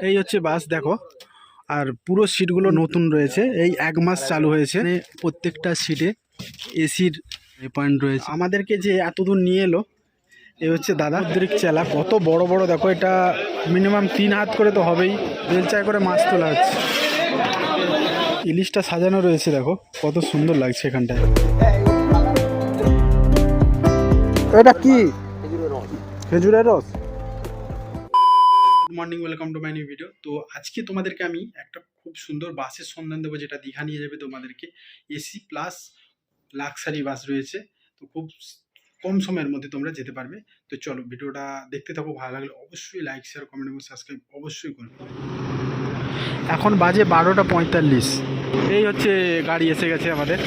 এই হচ্ছে বাস, দেখো। আর পুরো সিটগুলো নতুন রয়েছে। এই এক মাস চালু হয়েছে। মানে প্রত্যেকটা সিটে এসির পয়েন্ট রয়েছে। আমাদেরকে যে এত দূর নিয়ে এলো, এ হচ্ছে দাদা। উদ্রিক চেলা। কত বড় বড়, দেখো, এটা মিনিমাম তিন হাত করে তো হবেই। বেলচায় করে মাছ তোলা হচ্ছে। ইলিশটা সাজানো রয়েছে, দেখো। কত সুন্দর লাগছে এখানটায়। এটা কি? খেজুরের রস। Morning, welcome to my new video. তো আজকে তোমাদেরকে আমি একটা খুব সুন্দর বাসের সন্ধান দেবো, যেটা দীঘা নিয়ে যাবে তোমাদেরকে। এসি প্লাস লাক্সারি বাস রয়েছে, তো খুব কম সময়ের মধ্যে তোমরা যেতে পারবে। তো চলো, ভিডিওটা দেখতে থাকো, ভালো লাগলে অবশ্যই লাইক শেয়ার কমেন্ট এবং সাবস্ক্রাইব অবশ্যই করবে। এখন বাজে বারোটা পঁয়তাল্লিশ। এই হচ্ছে গাড়ি এসে গেছে আমাদের।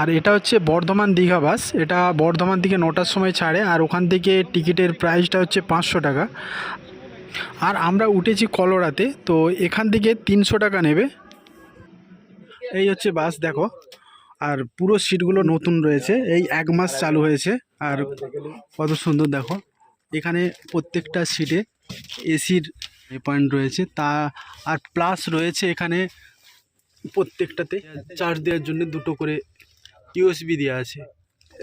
আর এটা হচ্ছে বর্ধমান দীঘা বাস। এটা বর্ধমান থেকে নটার সময় ছাড়ে, আর ওখান থেকে টিকিটের প্রাইসটা হচ্ছে পাঁচশো টাকা। আর আমরা উঠেছি কলোরাতে, তো এখান থেকে তিনশো টাকা নেবে। এই হচ্ছে বাস, দেখো। আর পুরো সিটগুলো নতুন রয়েছে, এই এক মাস চালু হয়েছে। আর কত সুন্দর, দেখো। এখানে প্রত্যেকটা সিটে এসির পয়েন্ট রয়েছে। তা, আর প্লাস রয়েছে এখানে প্রত্যেকটাতে চার্জ দেওয়ার জন্য দুটো করে ইউএসবি দেওয়া আছে।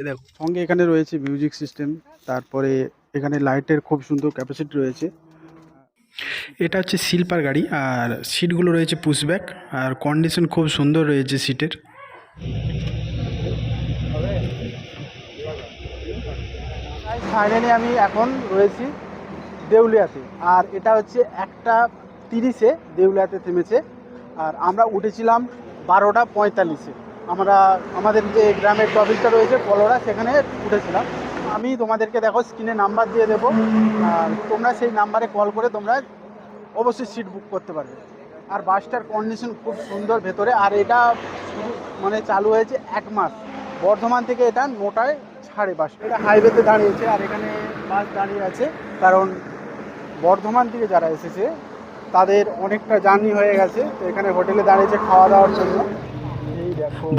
দেখো। সঙ্গে এখানে রয়েছে মিউজিক সিস্টেম তারপরে এখানে লাইটের খুব সুন্দর ক্যাপাসিটি রয়েছে। এটা হচ্ছে স্লিপার গাড়ি, আর সিটগুলো রয়েছে পুশব্যাক আর কন্ডিশন খুব সুন্দর রয়েছে সিটের। ফাইনালি আমি এখন রয়েছি দেউলিয়াতে, আর এটা হচ্ছে একটা তিরিশে দেউলিয়াতে থেমেছে, আর আমরা উঠেছিলাম বারোটা পঁয়তাল্লিশে। আমরা, আমাদের যে গ্রামের টপিকটা রয়েছে, পলোরা, সেখানে উঠেছিলাম। আমি তোমাদেরকে দেখো স্ক্রিনে নাম্বার দিয়ে দেবো। আর তোমরা সেই নাম্বারে কল করে তোমরা অবশ্যই সিট বুক করতে পারবে। আর বাসটার কন্ডিশন খুব সুন্দর ভেতরে। আর এটা মানে চালু হয়েছে এক মাস। বর্ধমান থেকে এটা নোটায় ছাড়ে বাস এটা হাইওয়েতে দাঁড়িয়েছে। আর এখানে বাস দাঁড়িয়ে আছে। কারণ বর্ধমান থেকে যারা এসেছে, তাদের অনেকটা জার্নি হয়ে গেছে। তো এখানে হোটেলে দাঁড়িয়েছে খাওয়া দাওয়ার জন্য।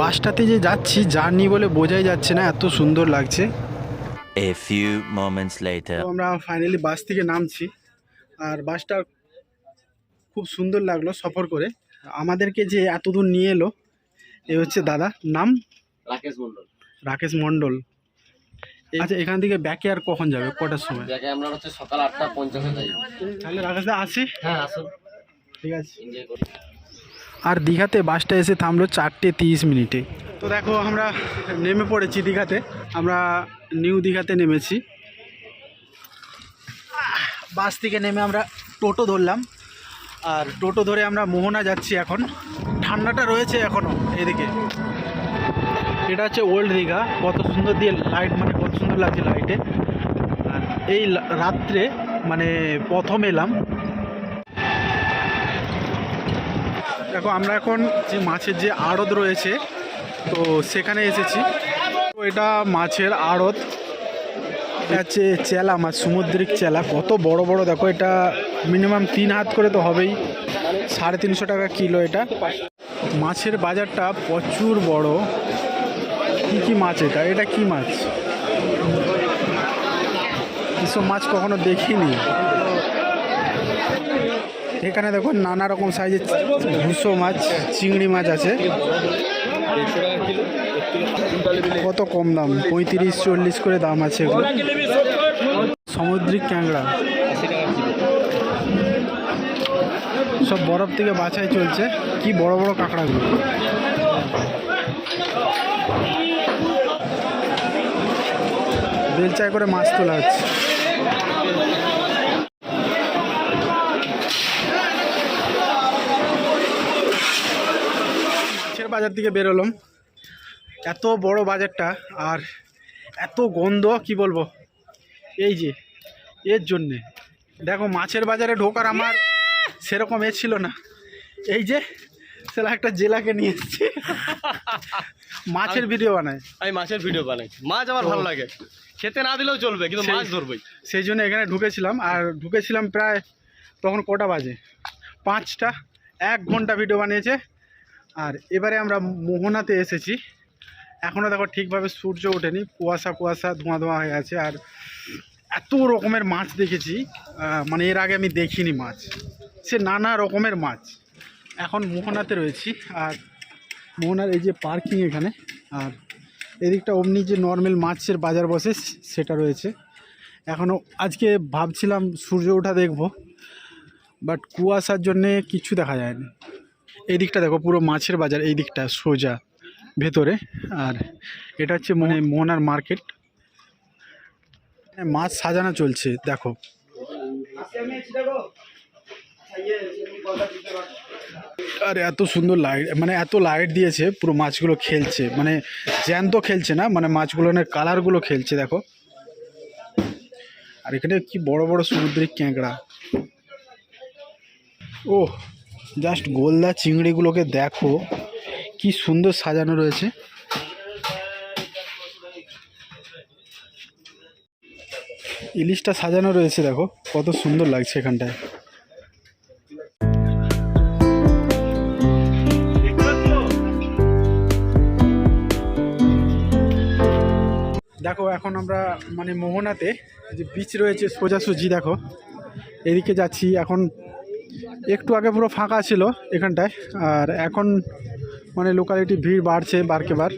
বাসটাতে যে যাচ্ছি জার্নি বলে বোঝাই যাচ্ছে না। এত সুন্দর লাগছে। A few moments later. আমরা ফাইনালি বাস থেকে নামছি। আর বাসটা খুব সুন্দর লাগল সফর করে। আমাদেরকে যে এত দূর নিয়ে এলো এ হচ্ছে দাদা। নাম? রাকেশ মন্ডল রাকেশ মণ্ডল। আচ্ছা এখান থেকে ব্যাকে আর কখন যাবে? কটার সময়? যাকে আমরা হচ্ছে সকাল আটটা পঞ্চাশে যাই। তাহলে রাকেশ দা আসি? হ্যাঁ আসুন। ঠিক আছে। এনজয় করি আর দীঘাতে বাসটা এসে থামলো চারটে তিরিশ মিনিটে। তো দেখো, আমরা নেমে পড়েছি দীঘাতে। আমরা নিউ দীঘাতে নেমেছি। বাস থেকে নেমে আমরা টোটো ধরলাম। আর টোটো ধরে আমরা মোহনা যাচ্ছি এখন। ঠান্ডাটা রয়েছে এখনও এদিকে। এটা হচ্ছে ওল্ড দীঘা। কত সুন্দর দিয়ে লাইট মানে কত সুন্দর লাগছে লাইটে আর এই রাত্রে মানে প্রথম এলাম। দেখো, আমরা এখন যে মাছের যে আড়ত রয়েছে, তো সেখানে এসেছি। তো এটা মাছের আড়ত। হচ্ছে চেলা মাছ, সামুদ্রিক চেলা। কত বড় বড়, দেখো, এটা মিনিমাম তিন হাত করে তো হবেই। সাড়ে তিনশো টাকা কিলো এটা। মাছের বাজারটা প্রচুর বড়। কি কি মাছ এটা? এটা কি মাছ? এসব মাছ কখনো দেখিনি। এখানে দেখুন নানা রকম সাইজের ভুসো মাছ, চিংড়ি মাছ আছে। কত কম দাম? পঁয়ত্রিশ, চল্লিশ করে দাম আছে সামুদ্রিক ক্যাংড়া। সব বরফ থেকে বাছাই চলছে। কি বড় বড় কাঁকড়াগুলো। বেলচায় করে মাছ তোলা হচ্ছে। বাজার থেকে বেরোলাম এত বড় বাজারটা আর এত গন্ধ কি বলব? এই যে এর জন্যে। দেখো মাছের বাজারে ঢোকার আমার সেরকম এ ছিল না। এই যে সেটা একটা জেলাকে নিয়ে এসছে। মাছের ভিডিও বানায়। আমি মাছের ভিডিও বানাই মাছ আমার ভালো লাগে। খেতে না দিলেও চলবে কিন্তু মাছ ধরবই। সেই জন্য এখানে ঢুকেছিলাম আর ঢুকেছিলাম প্রায় তখন কটা বাজে? পাঁচটা এক ঘণ্টা ভিডিও বানিয়েছে। আর এবারে আমরা মোহনাতে এসেছি। এখনও দেখো ঠিকভাবে সূর্য ওঠেনি, কুয়াশা কুয়াশা, ধোঁয়া ধোঁয়া হয়ে আছে। আর এত রকমের মাছ দেখেছি মানে এর আগে আমি দেখিনি মাছ। সে নানা রকমের মাছ। এখন মোহনাতে রয়েছি। আর মোহনার এই যে পার্কিং এখানে, আর এদিকটা অমনি যে নর্মাল মাছের বাজার বসে, সেটা রয়েছে। এখনও আজকে ভাবছিলাম সূর্য ওঠা দেখব বাট কুয়াশার জন্যে কিছু দেখা যায়নি। এই দিকটা দেখো, পুরো মাছের বাজার এই দিকটা সোজা ভেতরে। আর এটা হচ্ছে মানে মোহনার মার্কেট। মাছ সাজানো চলছে, দেখো। আর এত সুন্দর লাইট মানে এত লাইট দিয়েছে, পুরো মাছগুলো খেলছে। মানে জ্যান্ত খেলছে না মানে মাছগুলোর কালারগুলো খেলছে, দেখো। আর এখানে কি বড় বড় সমুদ্রিক ক্যাঁকড়া। ও জাস্ট গোলদা চিংড়িগুলোকে দেখো, কি সুন্দর সাজানো রয়েছে। ইলিশটা সাজানো রয়েছে, দেখো, কত সুন্দর লাগছে এখানটায়। দেখো, এখন আমরা মানে মোহনাতে যে বিচ রয়েছে সোজাসুজি দেখো, এদিকে যাচ্ছি, এখন একটু আগে পুরো ফাঁকা ছিল এখানটায়, আর এখন মানে লোকালিটি ভিড় বাড়ছে বারকে বার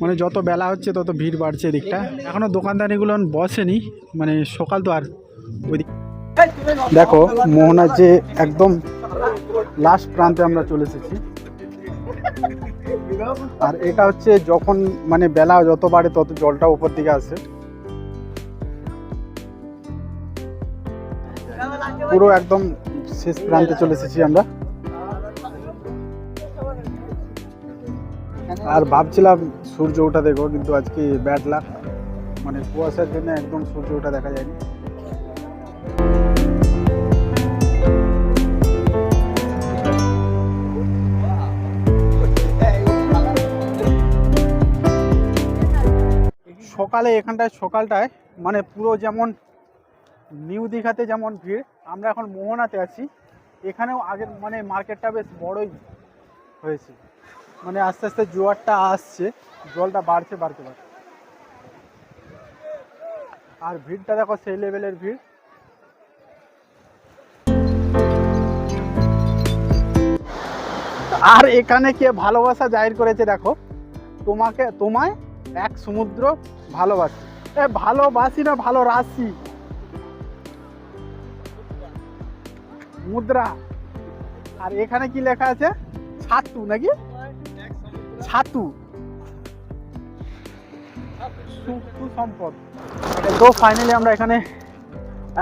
মানে যত বেলা হচ্ছে তত ভিড় বাড়ছে এদিকটা। এখনও দোকানদানিগুলো বসেনি মানে সকাল তো আর ওইদিক দেখো, মোহনার যে একদম লাস্ট প্রান্তে আমরা চলে এসেছি। আর এটা হচ্ছে যখন মানে বেলা যত বাড়ে তত জলটা উপর দিকে আসে। পুরো একদম শেষ প্রান্তে চলে এসেছি আমরা। আর ভাবছিলাম সূর্য ওঠা দেখো কিন্তু আজকে ব্যাড লাক মানে কুয়াশার জন্য একদম সূর্য ওঠা দেখা যায়নি। সকালে এখানটায়, সকালটায় মানে পুরো যেমন নিউ দীঘাতে যেমন ভিড়, আমরা এখন মোহনাতে আছি। এখানেও আগের মানে মার্কেটটা বেশ বড়ই হয়েছে। মানে আস্তে আস্তে জোয়ারটা আসছে, জলটা বাড়ছে, বাড়তে বাড়তে। আর ভিড়টা দেখো সেই লেভেলের ভিড়। আর এখানে কে ভালোবাসা জাহির করেছে দেখো, তোমাকে, তোমায় এক সমুদ্র ভালোবাসি। এ ভালোবাসি না ভালো রাশি? মুদ্রা আর এখানে কি লেখা আছে? ছাতু নাকি? ছাতু। সুসম্পদ তো ফাইনালি আমরা এখানে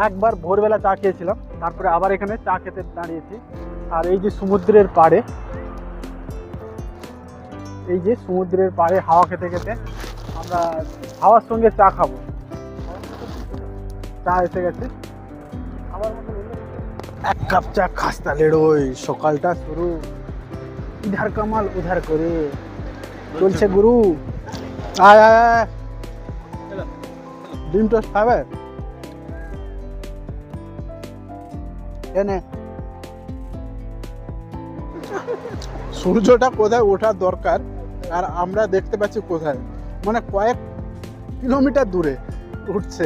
একবার ভোরবেলা চা খেয়েছিলাম। তারপরে আবার এখানে চা খেতে দাঁড়িয়েছি। আর এই যে সমুদ্রের পাড়ে, এই যে সমুদ্রের পাড়ে হাওয়া খেতে খেতে আমরা হাওয়ার সঙ্গে চা খাব। চা এসে গেছে। মতো এক কাপ চা খাস্তা লেড়োই সকালটা শুরু। ইধার কামাল, উধার করে। চলছে গুরু। আয় আয় ডিম টোস্ট খাবে? এনে সূর্যটা কোথায় ওঠার দরকার? আর আমরা দেখতে পাচ্ছি কোথায়? মানে কয়েক কিলোমিটার দূরে উঠছে।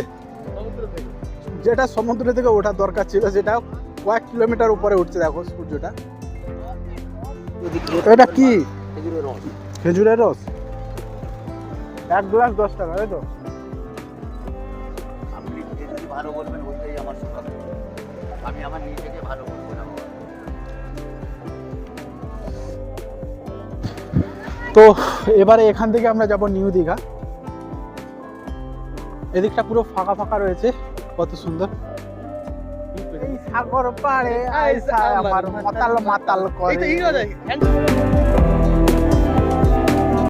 যেটা সমুদ্র থেকে ওঠার দরকার ছিল সেটা কয়েক কিলোমিটার উপরে উঠছে দেখো সূর্যটা। এটা কি? খেজুরের রস। এক গ্লাস দশ টাকা তাই তো? ভালো বলবেন ওইটাই আমার স্বভাব আমি আমার নিজেকে ভালো বলব না। তো এবারে এখান থেকে আমরা যাব নিউ দীঘা। এদিকটা পুরো ফাঁকা ফাঁকা রয়েছে কত সুন্দর। সাগর পাড়ে আইসা আমার মাতাল মাতাল করে।